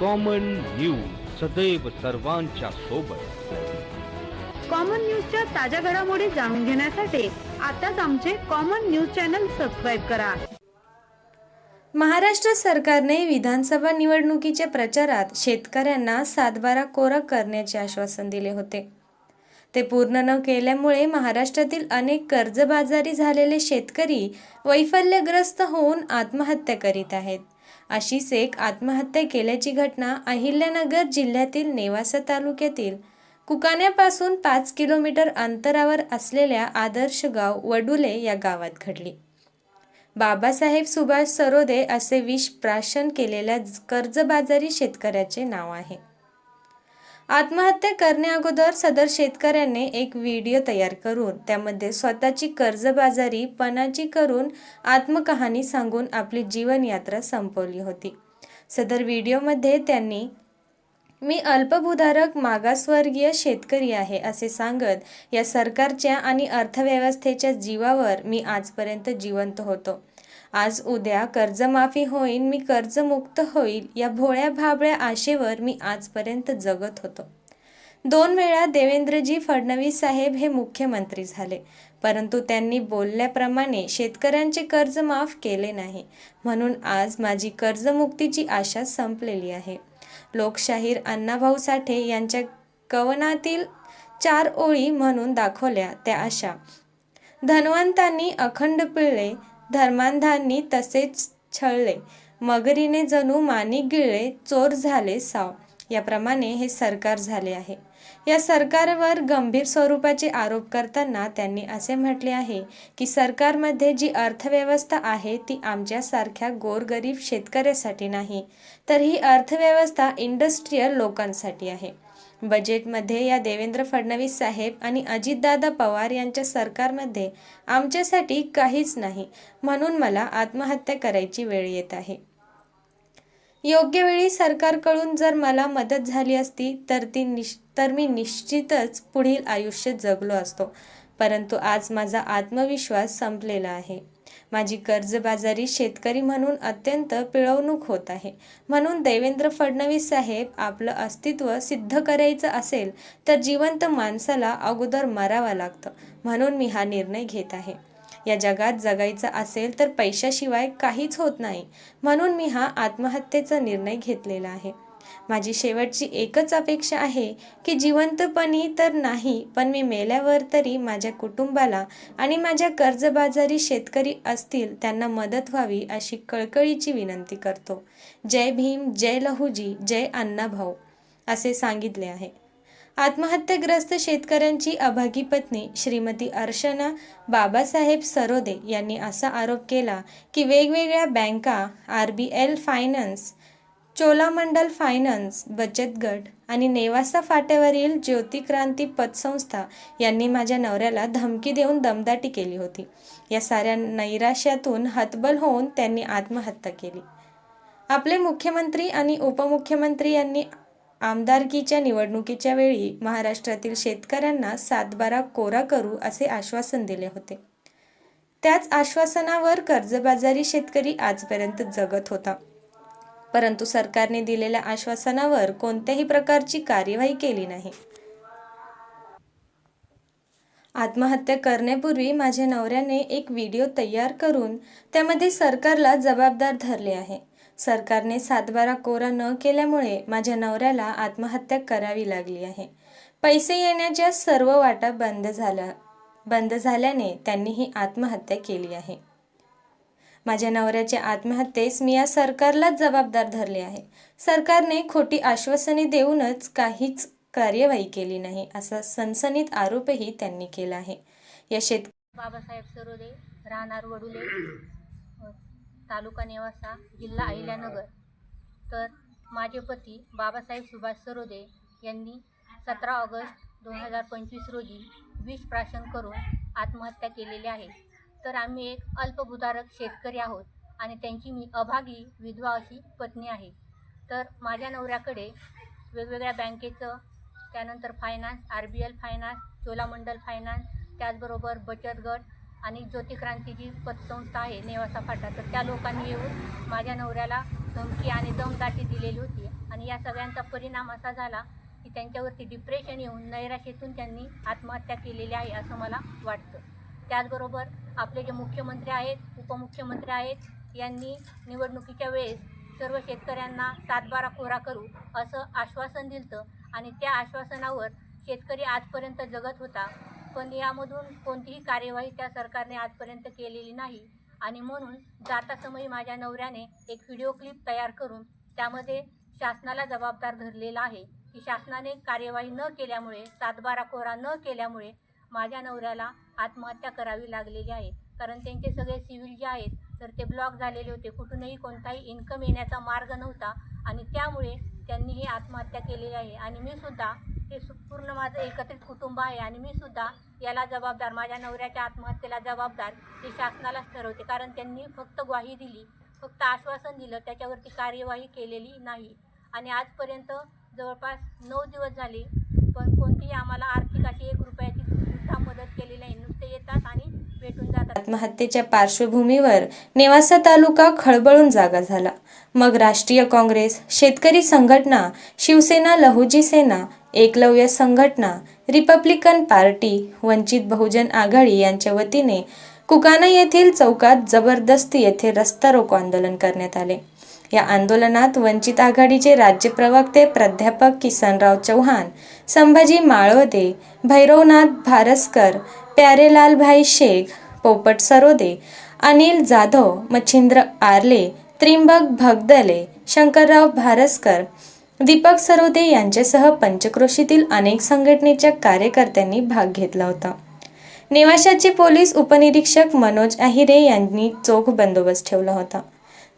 Common news सदैव सर्वांच्या सोबत. कॉमन न्यूजच्या ताज्या घडामोडी जाणून घेण्यासाठी आताच आमचे कॉमन न्यूज चॅनल सबस्क्राईब करा. महाराष्ट्र सरकारने विधानसभा निवडणुकीच्या प्रचारात शेतकऱ्यांना सातबारा कोरा करण्याचे आश्वासन दिले होते. ते पूर्ण न केल्यामुळे महाराष्ट्रातील अनेक कर्जबाजारी झालेले शेतकरी वैफल्यग्रस्त होऊन आत्महत्या करीत आहेत. अशीच एक आत्महत्या केल्याची घटना अहिल्यानगर जिल्ह्यातील नेवासा तालुक्यातील कुकाण्यापासून पाच किलोमीटर अंतरावर असलेल्या आदर्श गाव वडुले या गावात घडली. बाबासाहेब सुभाष सरोदे असे विष प्राशन केलेल्या कर्जबाजारी शेतकऱ्याचे नाव आहे. आत्महत्या करण्याअगोदर सदर शेतकऱ्याने एक व्हिडिओ तयार करून त्यामध्ये स्वतःची कर्जबाजारी पणाची करून आत्मकहाणी सांगून आपली जीवनयात्रा संपवली होती. सदर व्हिडिओमध्ये त्यांनी मी अल्पभूधारक मागासवर्गीय शेतकरी आहे असे सांगत या सरकारच्या आणि अर्थव्यवस्थेच्या जीवावर मी आजपर्यंत जिवंत होतो. आज उद्या कर्जमाफी होईन मी कर्जमुक्त होईल या भोळ्या भाबळ्या आशेवर मी आजपर्यंत जगत होतो. दोन वेळा देवेंद्रजी फडणवीस साहेब हे मुख्यमंत्री झाले परंतु त्यांनी बोलल्याप्रमाणे शेतकऱ्यांचे कर्ज माफ केले नाही. म्हणून आज माझी कर्जमुक्तीची आशा संपलेली आहे. लोकशाहीर अण्णाभाऊ साठे यांच्या कवनातील चार ओळी म्हणून दाखवल्या त्या अशा. धनवंतांनी अखंड पिळले धर्मांधांनी तसेच छळले. मगरीने जणू माणिक गिळले चोर झाले साव. याप्रमाणे हे सरकार झाले आहे. या सरकारवर गंभीर स्वरूपाचे आरोप करताना त्यांनी असे म्हटले आहे की सरकारमध्ये जी अर्थव्यवस्था आहे ती आमच्यासारख्या गोरगरीब शेतकऱ्यासाठी नाही तर ही अर्थव्यवस्था इंडस्ट्रीयल लोकांसाठी आहे. बजेटमध्ये या देवेंद्र फडणवीस साहेब आणि अजितदादा पवार यांच्या सरकारमध्ये आमच्यासाठी काहीच नाही म्हणून मला आत्महत्या करायची वेळ येत आहे. योग्य वेळी सरकारकडून जर मला मदत झाली असती तर ती निश तर मी निश्चितच पुढील आयुष्य जगलो असतो. परंतु आज माझा आत्मविश्वास संपलेला आहे. माझी कर्जबाजारी शेतकरी म्हणून अत्यंत पिळवणूक होत आहे. म्हणून देवेंद्र फडणवीस साहेब आपलं अस्तित्व सिद्ध करायचं असेल तर जिवंत माणसाला अगोदर मरावं लागतं. म्हणून मी हा निर्णय घेत आहे. या जगात जगायचं असेल तर पैशाशिवाय काहीच होत नाही. म्हणून मी हा आत्महत्येचा निर्णय घेतलेला आहे. माझी शेवटची एकच अपेक्षा आहे की जिवंतपणी तर नाही पण मी मेल्यावर तरी माझ्या कुटुंबाला आणि माझ्या कर्जबाजारी शेतकरी असतील त्यांना मदत व्हावी अशी कळकळीची विनंती करतो. जय भीम जय लहुजी जय अण्णाभाऊ असे सांगितले आहे. आत्महत्याग्रस्त शेतकऱ्यांची अभागी पत्नी श्रीमती अर्चना बाबासाहेब सरोदे यांनी असा आरोप केला की वेगवेगळ्या बँका R B L finance Cholamandalam finance बचत गट आणि नेवासा फाट्यावरील ज्योतिक्रांती पतसंस्था यांनी माझ्या नवऱ्याला धमकी देऊन दमदाटी केली होती. या साऱ्या नैराश्यातून हतबल होऊन त्यांनी आत्महत्या केली. आपले मुख्यमंत्री आणि उपमुख्यमंत्री यांनी आमदारकीच्या निवडणुकीच्या वेळी महाराष्ट्रातील शेतकऱ्यांना सातबारा कोरा करू असे आश्वासन दिले होते. त्याच आश्वासनावर कर्जबाजारी शेतकरी आजपर्यंत जगत होता. परंतु सरकारने दिलेल्या आश्वासनावर कोणत्याही प्रकारची कार्यवाही केली नाही. आत्महत्या करण्यापूर्वी माझ्या नवऱ्याने एक व्हिडिओ तयार करून त्यामध्ये सरकारला जबाबदार धरले आहे. सरकारने सातबारा कोरा न केल्यामुळे माझ्या नवऱ्याला आत्महत्या करावी लागली आहे. पैसे येण्याच्या सर्व वाटा बंद झाल्या बंद झाल्याने त्यांनी ही आत्महत्या केली आहे. माझ्या नवऱ्याच्या आत्महत्येस मी या सरकारलाच जबाबदार धरले आहे. सरकारने खोटी आश्वासने देऊनच काहीच कार्यवाही केली नाही असा सनसनीत आरोपही त्यांनी केला आहे. या शेत बाबासाहेब सरोदे राहणार वडुले तालुका नेवासा जिल्हा अहिल्यानगर. तर माझे पती बाबासाहेब सुभाष सरोदे यांनी सतरा ऑगस्ट दोन हजार पंचवीस रोजी विष प्राशन करून आत्महत्या केलेली आहे. तर आम्ही एक अल्पभूधारक शेतकरी आहोत आणि त्यांची मी अभागी विधवा अशी पत्नी आहे. तर माझ्या नवऱ्याकडे वेगवेगळ्या बँकेचं त्यानंतर finance R B L finance Cholamandalam finance त्याचबरोबर बचत गट आणि ज्योतिक्रांती जी पतसंस्था आहे नेवासा फाटा. तर त्या लोकांनी येऊन माझ्या नवऱ्याला धमकी आणि दमदाटी दिलेली होती आणि या सगळ्यांचा परिणाम असा झाला की त्यांच्यावरती डिप्रेशन येऊन नैराशेतून त्यांनी आत्महत्या केलेली आहे असं मला वाटतं. त्याचबरोबर आपले जे मुख्यमंत्री आहेत उपमुख्यमंत्री आहेत यांनी निवडणुकीच्या वेळेस सर्व शेतकऱ्यांना सातबारा कोरा करू असं आश्वासन दिलं आणि त्या आश्वासनावर शेतकरी आजपर्यंत जगत होता. पण यामधून कोणतीही कार्यवाही त्या सरकारने आजपर्यंत केलेली नाही आणि म्हणून जातासमयी माझ्या नवऱ्याने एक व्हिडिओ क्लिप तयार करून त्यामध्ये शासनाला जबाबदार धरलेला आहे. की शासनाने कार्यवाही न केल्यामुळे सातबारा कोरा न केल्यामुळे माझ्या नवऱ्याला आत्महत्या करावी लागलेली आहे. कारण त्यांचे सगळे सिव्हिल जे आहेत तर ते ब्लॉक झालेले होते. कुठूनही कोणताही इन्कम येण्याचा मार्ग नव्हता आणि त्यामुळे त्यांनी ही आत्महत्या केलेली आहे. आणि मी सुद्धा हे पूर्ण माझं एकत्रित कुटुंब आहे आणि मी सुद्धा याला जबाबदार माझ्या नवऱ्याच्या आत्महत्येला जबाबदार हे शासनालाच ठरवते. कारण त्यांनी फक्त ग्वाही दिली फक्त आश्वासन दिलं त्याच्यावरती कार्यवाही केलेली नाही. आणि आजपर्यंत जवळपास नऊ दिवस झाले पण कोणतीही आम्हाला आर्थिक अशी एक रुपयाची सुद्धा मदत केलेली नाही नुसते येतात आणि भेटून जातात आत्महत्येच्या पार्श्वभूमीवर नेवासा तालुका खळबळून जागा झाला. मग राष्ट्रीय काँग्रेस शेतकरी संघटना शिवसेना लहुजी सेना एकलव्य संघटना रिपब्लिकन पार्टी वंचित बहुजन आघाडी यांच्या वतीने कुकाना येथील चौकात जबरदस्ती येथे रस्ता रोको आंदोलन करण्यात आले. या आंदोलनात वंचित आघाडीचे राज्य प्रवक्ते प्राध्यापक किसनराव चव्हाण संभाजी माळवदे भैरवनाथ भारस्कर प्यारेलालभाई शेख पोपट सरोदे अनिल जाधव मच्छिंद्र आर्ले त्रिंबक भगदले शंकरराव भारसकर दीपक सरोदे यांच्यासह पंचक्रोशीतील अनेक संघटनेच्या कार्यकर्त्यांनी भाग घेतला होता. नेवाशाचे पोलीस उपनिरीक्षक मनोज अहिरे यांनी चोख बंदोबस्त ठेवला होता.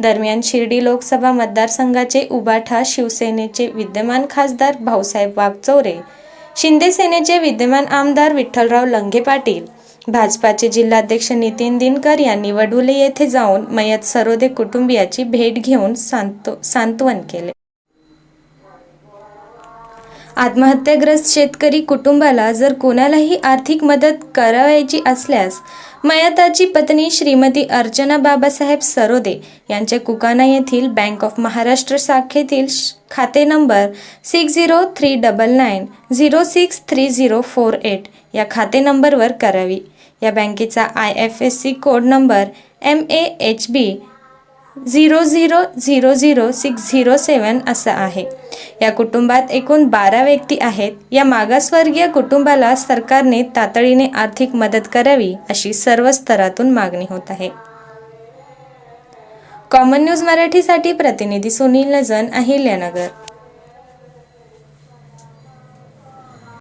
दरम्यान शिर्डी लोकसभा मतदारसंघाचे उबाठा शिवसेनेचे विद्यमान खासदार भाऊसाहेब वागचौरे शिंदे सेनेचे विद्यमान आमदार विठ्ठलराव लंघे पाटील भाजपाचे जिल्हाध्यक्ष नितीन दिनकर यांनी वडुले येथे जाऊन मयत सरोदे कुटुंबियाची भेट घेऊन सांतो सांत्वन केले. आत्महत्याग्रस्त शेतकरी कुटुंबाला जर कोणालाही आर्थिक मदत करावयाची असल्यास मयताची पत्नी श्रीमती अर्चना बाबासाहेब सरोदे यांच्या कुकाना येथील बँक ऑफ महाराष्ट्र शाखेतील श- खाते number six zero three double nine zero six three zero four eight या खाते नंबरवर करावी. या बँकेचा I F S C code number M A H B zero zero zero zero six zero seven असा आहे. या कुटुंबात एकूण बारा व्यक्ती आहेत. या मागासवर्गीय कुटुंबाला सरकारने तातडीने आर्थिक मदत करावी अशी सर्व स्तरातून मागणी होत आहे. कॉमन न्यूज मराठीसाठी प्रतिनिधी सुनील नजन अहिल्यानगर.